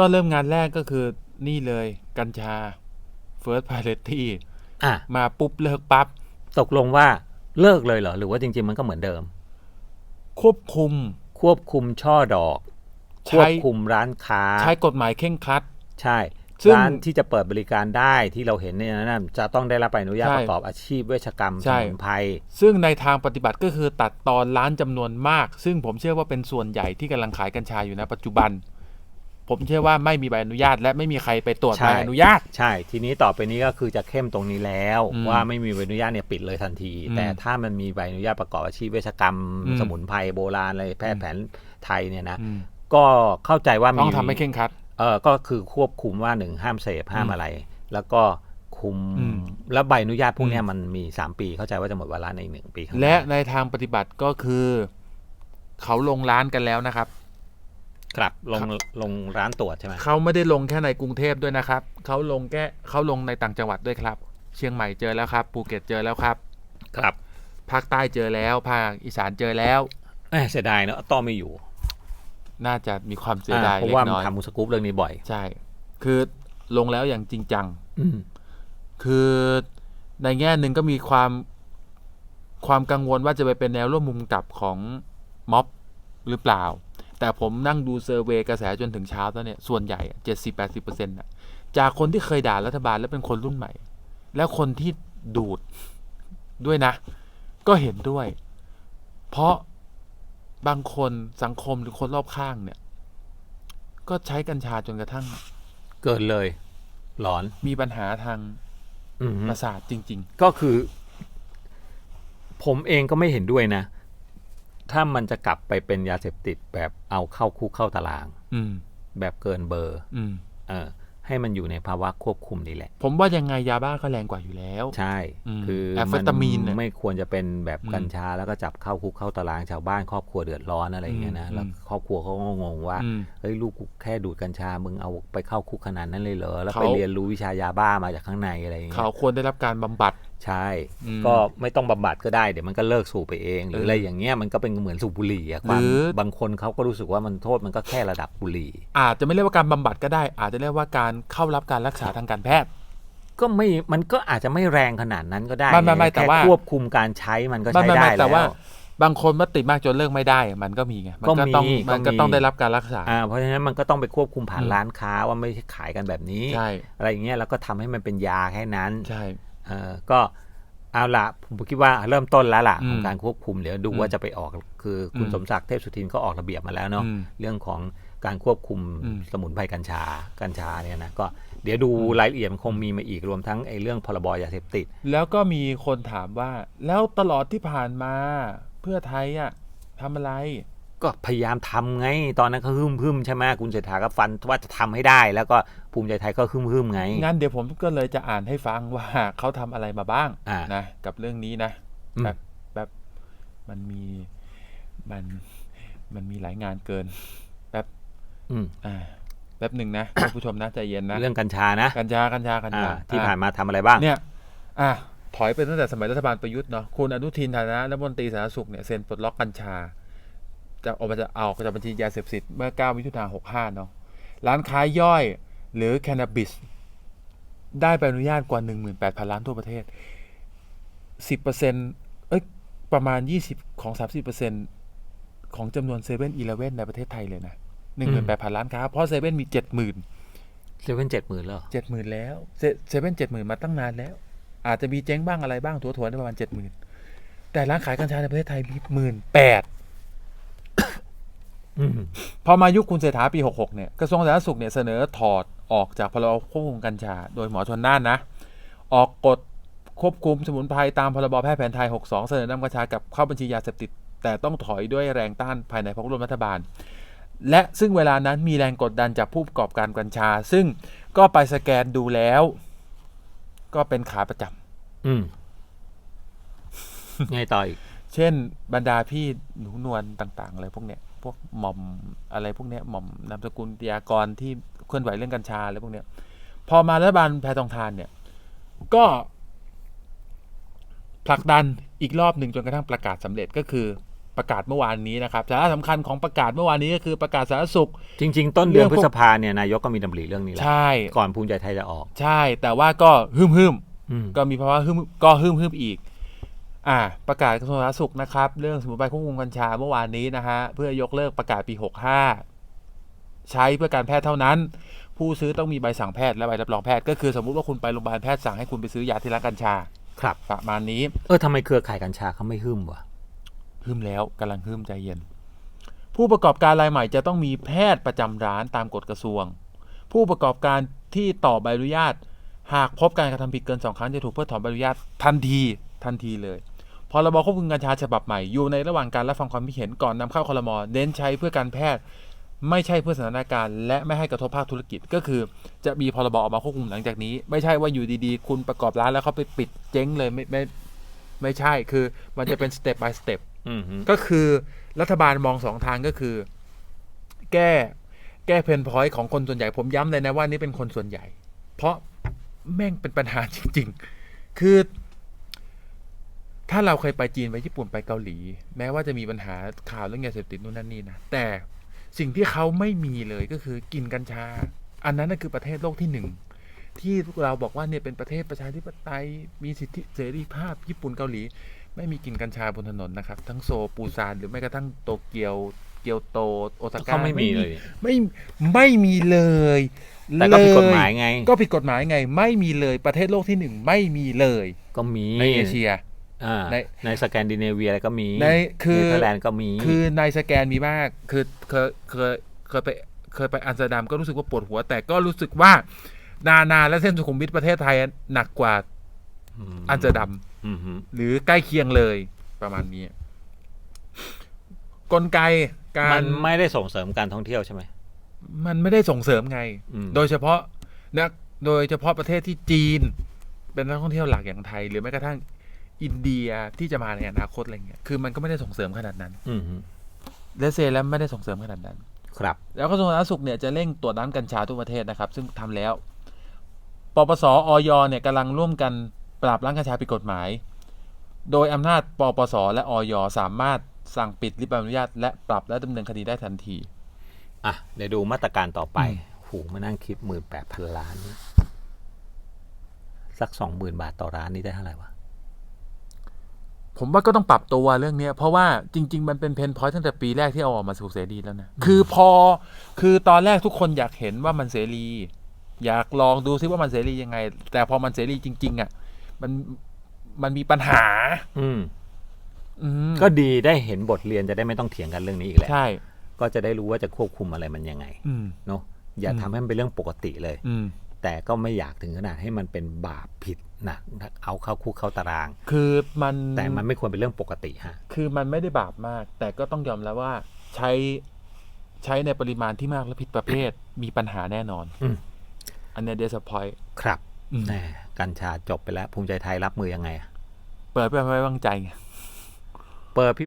ก็เริ่มงานแรกก็คือนี่เลยกัญชา First Priority อะมาปุ๊บเลิกปั๊บตกลงว่าเลิกเลยเหรอ หรือว่าจริง ๆ มันก็เหมือนเดิม ควบคุม ควบคุมช่อดอก ใช้ ควบคุมร้านค้า ใช้กฎหมายเข่งครัด ใช่ซึ่งร้านที่จะเปิดบริการได้ที่เราเห็นเนี่ยนะจะต้องได้รับใบอนุญาตใช่ประกอบอาชีพเวชกรรมสใช่ มุนไพรซึ่งในทางปฏิบัติก็คือตัดตอนร้านจำนวนมาก ซึ่งผมเชื่อว่าเป็นส่วนใหญ่ที่กำลังขายกัญชาอยู่ในปัจจุบัน ผมเชื่อว่าไม่มีใบอนุญาต และไม่มีใครไปตรวจใบอนุญาต ใช่ ทีนี้ต่อไปนี้ก็คือจะเข้มตรงนี้แล้วอืมว่าไม่มีใบอนุญาตเนี่ยปิดเลยทันทีอืมแต่ถ้ามันมีใบอนุญาตประกอบอาชีพเวชกรรมอืมสมุนไพรโบราณอะไรแพทย์แผนไทยเนี่ยนะอืมก็เข้าใจว่ามีต้องทำให้เข่งครัดเออก็คือควบคุมว่าหนึ่งห้ามเสพห้ามอืมอะไร แล้วก็คุมอืมแล้วใบอนุญาตพวกเนี้ยอืมมันมีสามปีเข้าใจว่าจะหมดเวลาในหนึ่งปีข้างหน้าและในทางปฏิบัติก็คือ เขาลงร้านกันแล้วนะครับ ครับลงลงร้านตรวจใช่ไหมเขาไม่ได้ลงแค่ในกรุงเทพด้วยนะครับเขาลงแค่เขาลงในต่างจังหวัดด้วยครับ เชียงใหม่เจอแล้วครับภูเก็ตเจอแล้วครับ ครับภาคใต้เจอแล้วภาคอีสานเจอแล้วเอ้ยเสียดายเนอะต้อไม่อยู่ น่าจะมีความเสียดายอ่าเพเล็ราะว่ากมันน้อยทำมุสกูปเรื่องนี้บ่อย ใช่ คือลงแล้วอย่างจริงจังอืมคือในแง่หนึ่งก็มีความความกังวลว่าจะไปเป็นแนวร่วมมุมกลับของม็อบหรือเปล่า แต่ผมนั่งดูเซอร์เวยกระแสจนถึงเช้าแล้วเนี่ย ส่วนใหญ่เจ็ดสิบแปดสิบเปอร์เซ็นต์ะจากคนที่เคยด่ารัฐบาลและเป็นคนรุ่นใหม่ แล้วคนที่ดูดด้วยนะ ก็เห็นด้วย เพราะบางคนสังคมหรือคนรอบข้างเนี่ย ก็ใช้กัญชาจนกระทั่ง เกินเลย หลอนมีปัญหาทางอืมประสาทจริงก็คือ ผมเองก็ไม่เห็นด้วยนะ ถ้ามันจะกลับไปเป็นยาเสพติดแบบเอาเข้าคุกเข้าตารางๆอืม แบบเกินเบอร์อืม เออให้มันอยู่ในภาวะควบคุมนี่แหละ ผมว่ายังไงยาบ้าก็แรงกว่าอยู่แล้ว ใช่ อืมคือแอมเฟตามีนเนี่ยไม่ควรจะเป็นแบบอืมกัญชาแล้วก็จับเข้าคุกเข้าตารางชาวบ้านครอบครัวเดือดร้อนอะไรอย่างเงี้ยนะอืม แล้วครอบครัวเขาก็งงว่าอืม เฮ้ยลูกกูแค่ดูดกัญชามึงเอาไปเข้าคุกขนาดนั้นเลยเหรอแล้วเขาไปเรียนรู้วิชายาบ้ามาจากข้างในอะไรอย่างเงี้เขายควรได้รับการบำบัด ใช่อืมก็ไม่ต้องบำบัดก็ได้เดี๋ยวมันก็เลิกสูบไปเอง หรือเออออะไรอย่างเงี้ยมันก็เป็นเหมือนสูบบุหรี่อะความหรือบางคนเขาก็รู้สึกว่ามันโทษมันก็แค่ระดับบุหรี่ อาจจะไม่เรียกว่าการบำบัดก็ได้ อาจจะเรียกว่าการเข้ารับการรักษาทางการแพทย์ ก็ไม่มันก็อาจจะไม่แรงขนาดนั้นก็ได้ไม่ไม่ไม่แต่ค่ว่าควบคุมการใช้มันก็ไม่ใช้ไม่ได้ไม่แต่แล้วว่าบางคนว่าติดมากจนเลิกไม่ได้ มันก็มีไง มันก็ก็มีต้องก็มันก็มีต้องได้รับการรักษาอ่าเพราะฉะนั้นมันก็ต้องไปควบคุมผ่านอืมร้านค้าว่าไม่ใช่ขายกันแบบนี้ใช่อะไรอย่างเงี้ยแล้วก็ทำให้มันเป็นยาแค่นั้น ใช่ เออก็เอาละผมคิดว่าเริ่มต้นแล้วล่ะอืมของการควบคุมเดี๋ยวดูอืมว่าจะไปออกคือคุณอืมสมศักดิ์เทพสุทินก็ออกระเบียบมาแล้วเนาะอืมเรื่องของการควบคุมอืมสมุนไพรกัญชากัญชาเนี่ยนะก็เดี๋ยวดูรายละเอียดมันคงมีมาอีกรวมทั้งไอ้เรื่องพรบยาเสพติด แล้วก็มีคนถามว่า แล้วตลอดที่ผ่านมาเพื่อไทยอะทำอะไร ก็พยายามทำไง ตอนนั้นก็ฮึมฮึมๆใช่ไหมคุณเศรษฐาก็ฟันว่าจะทำให้ได้ แล้วก็ภูมิใจไทยก็ฮึมฮึมๆไง งั้นเดี๋ยวผมก็เลยจะอ่านให้ฟังว่าเขาทำอะไรมาบ้างอ่านะกับเรื่องนี้นะอืมแบบแบบมันมีมันมันมีหลายงานเกินแบบอืมอ่าแป๊บหนึ่งนะท่านผู้ชมนะใจเย็นนะ เรื่องกัญชานะ กัญชากัญชากัญอ่าชาที่อะผ่านมาทำอะไรบ้างเนี่ย อะถอยไปตั้งแต่สมัยรัฐบาลประยุทธ์เนาะคุณอนุทินฐานะรัฐมนตรีสาธารณสุขเนี่ยเซ็นปลดล็อกกัญชา จะออกมาจะเอาจากบัญชียาเสพติดเมื่อ 9 มิถุนายน65 เนาะร้านค้าย่อยหรือแคนาบิส ได้ใบอนุญาตกว่า 18,000 ล้านทั่วประเทศ 10%เอ้ยประมาณ 20 ของ 30%ของจำนวนเซเว่นอีเลเว่นในประเทศไทยเลยนะ 18,000 ล้านค้า เพราะเซเว่นมี 70,000เซเว่นเจ็ดหมื่นแล้วเหรอเจ็ดหมื่นแล้วเซเซเว่นเจ็ดหมื่นมาตั้งนานแล้ว อาจจะมีเจ๊งบ้างอะไรบ้างถัวๆในประมาณเจ็ดหมื่นแต่ร้านขายกัญชาในประเทศไทยมีหมื่นแปดอืม พอมายุคคุณเศรษฐาปี 66 เนี่ยกระทรวงสาธารณสุขเนี่ยเสนอถอดออกจากพรบควบคุมกัญชา โดยหมอชนน่านนะ ออกกฎควบคุมสมุนไพรตามพรบแพทย์แผนไทย 62 เสนอนำกัญชากลับเข้าบัญชียาเสพติด แต่ต้องถอยด้วยแรงต้านภายในพรรคร่วมรัฐบาล และซึ่งเวลานั้นมีแรงกดดันจากผู้ประกอบการกัญชา ซึ่งก็ไปสแกนดูแล้ว ก็เป็นขาประจำอืมไงต่ออีก เช่นบรรดาพี่หนูนวลต่าง ๆ อะไรพวกเนี้ย พวกหม่อมอะไรพวกเนี้ยหม่อมนามสกุลติยากรที่เคลื่อนไหวเรื่องกัญชาอะไรพวกเนี้ย พอมารัฐบาลแพทองทานเนี่ย ก็ผลักดันอีกรอบหนึ่งจนกระทั่งประกาศสำเร็จก็คือไปประกาศเมื่อวานนี้นะครับสาระสำคัญของประกาศเมื่อวานนี้ก็คือประกาศสาธารณสุข จริง ๆ ต้นเดือนเรื่องพพวกฤษภาเนี่ยนายกก็มีดำริเรื่องนี้แหละใช่ก่อนภูมิใจไทยจะออก ใช่ แต่ว่าก็ฮึมฮึมอืมก็มีภาวะฮึมก็ฮึมฮึมอีก อ่าประกาศกระทรวงสาธารณสุขนะครับ เรื่องสมุนไพรควบคุมกัญชาเมื่อวานนี้นะฮะเพื่อยกเลิกประกาศปี 65 ใช้เพื่อการแพทย์เท่านั้น ผู้ซื้อต้องมีใบสั่งแพทย์และใบรับรองแพทย์ก็คือสมมุติว่าคุณไปโรงพยาบาลแพทย์สั่งให้คุณไปซื้อยาที่ร้านกัญชาครับประมาณนี้ เออทำไมเครือข่ายกัญชาเขาไม่หึมวะฮึมแล้วกำลังฮึมใจเย็น ผู้ประกอบการรายใหม่จะต้องมีแพทย์ประจำร้านตามกฎกระทรวง ผู้ประกอบการที่ต่อใบอนุญาต หากพบการกระทำผิดเกินสองครั้งจะถูกเพิกถอนใบอนุญาตทันทีทันทีเลย พรบควบคุมกัญชาฉบับใหม่อยู่ในระหว่างการรับฟังความคิดเห็นก่อนนำเข้าคลมเน้นใช้เพื่อการแพทย์ ไม่ใช่เพื่อสถานการณ์ และไม่ให้กระทบภาคธุรกิจก็คือ จะมีพรบออกมาควบคุมหลังจากนี้ ไม่ใช่ว่าอยู่ดีๆ คุณประกอบร้านแล้วเขาไปปิดเจ๊งเลยไม่ไม่ไม่ใช่คือมันจะเป็นสเต็ป by สเต็ปอืมฮึก็คือรัฐบาลมองสองทางก็คือ แก้แก้เพนพอยต์ของคนส่วนใหญ่ผมย้ำเลยนะว่านี่เป็นคนส่วนใหญ่ เพราะแม่งเป็นปัญหาจริง ๆ คือ ถ้าเราเคยไปจีนไปญี่ปุ่นไปเกาหลี แม้ว่าจะมีปัญหาข่าวเรื่องยาเสพติดนู่นนั่นนี่นะแต่สิ่งที่เขาไม่มีเลยก็คือกินกัญชา อันนั้นน่ะคือประเทศโลกที่หนึ่งที่เราบอกว่าเนี่ยเป็นประเทศประชาธิปไตยมีสิทธิเสรีภาพญี่ปุ่นเกาหลี ไม่มีกินกัญชาบนถนนนะครับ ทั้งโซลปูซานหรือแม้กระทั่งโตเกียวเกียวโตโอซาก้าเขาไม่มีเลยไม่ไม่มีเลยแต่ก็ผิดกฎหมายเลไง ก็ผิดกฎหมายไง ไม่มีเลยประเทศโลกที่หนึ่งไม่มีเลย ก็มีในเอเชียอ่า ในในสแกนดิเนเวียอะไรก็มีในคือเนเธอร์แลนด์ก็มี คือในสแกนมีมาก คือเคยเคยเคยไปเคยไปอัมสเตอร์ดัมก็รู้สึกว่าปวดหัว แต่ก็รู้สึกว่า นานาและเส้นสุขุมวิทประเทศไทยหนักกว่าอัมสเตอร์ดัมอืมฮึหรือใกล้เคียงเลยประมาณนี้ กลไกกามัรนไม่ได้ส่งเสริมการท่องเที่ยวใช่ไหมมันไม่ได้ส่งเสริมไงอืมโดยเฉพาะนะโดยเฉพาะประเทศที่จีน เป็นนักท่องเที่ยวหลักอย่างไทย หรือแม้กระทั่ง อินเดียที่จะมาในอนาคตอะไรเงี้ยคือมันก็ไม่ได้ส่งเสริมขนาดนั้นอืมฮึเลเซแล้วไม่ได้ส่งเสริมขนาดนั้น ครับ แล้วกระทรวงสาธารณสุขเนี่ยจะเร่งตรวจน้ำกัญชาทุกประเทศนะครับ ซึ่งทำแล้วปปสออยเนี่ยกำลังร่วมกันปราบร้านกัญชาผิดกฎหมาย โดยอำนาจปปส และออยสามารถสั่งปิดริบใบอนุญาต และปรับและดำเนินคดีได้ทันที อะเดี๋ยวดูมาตรการต่อไปอืมหูมานั่งคิดหมื่นแปดพันล้านเนี่ยสักสองหมื่นบาทต่อร้านนี่ได้เท่าไหร่วะ ผมว่าก็ต้องปรับตัวเรื่องเนี้ยเพราะว่าจริง ๆ มันเป็นเพนพอยต์ตั้งแต่ปีแรกที่เอาออกมาสู่เสรีแล้วนะ คือพอคือตอนแรกทุกคนอยากเห็นว่ามันเสรี อยากลองดูซิว่ามันเสรียังไง แต่พอมันเสรีจริง ๆ อะ มันมันมีปัญหา อืมอืมก็ดีได้เห็นบทเรียนจะได้ไม่ต้องเถียงกันเรื่องนี้อีกแล้วใช่ ก็จะได้รู้ว่าจะควบคุมอะไรมันยังไงอืม เนาะอย่าอืม ทำให้มันเป็นเรื่องปกติเลย อืม แต่ก็ไม่อยากถึงขนาดให้มันเป็นบาปผิด นะเอาเข้าคุกเข้าตาราง คือมันแต่มันไม่ควรเป็นเรื่องปกติฮะคือมันไม่ได้บาปมาก แต่ก็ต้องยอมแล้วว่าใช้ใช้ในปริมาณที่มากและผิดประเภทมีปัญหาแน่นอนอืมอันเนี้เดสพอยครับอืมแหมกัญชาจบไปแล้ว ภูมิใจไทยรับมือยังไงอะเปิดไปไว้วางใจไงเปิดพิ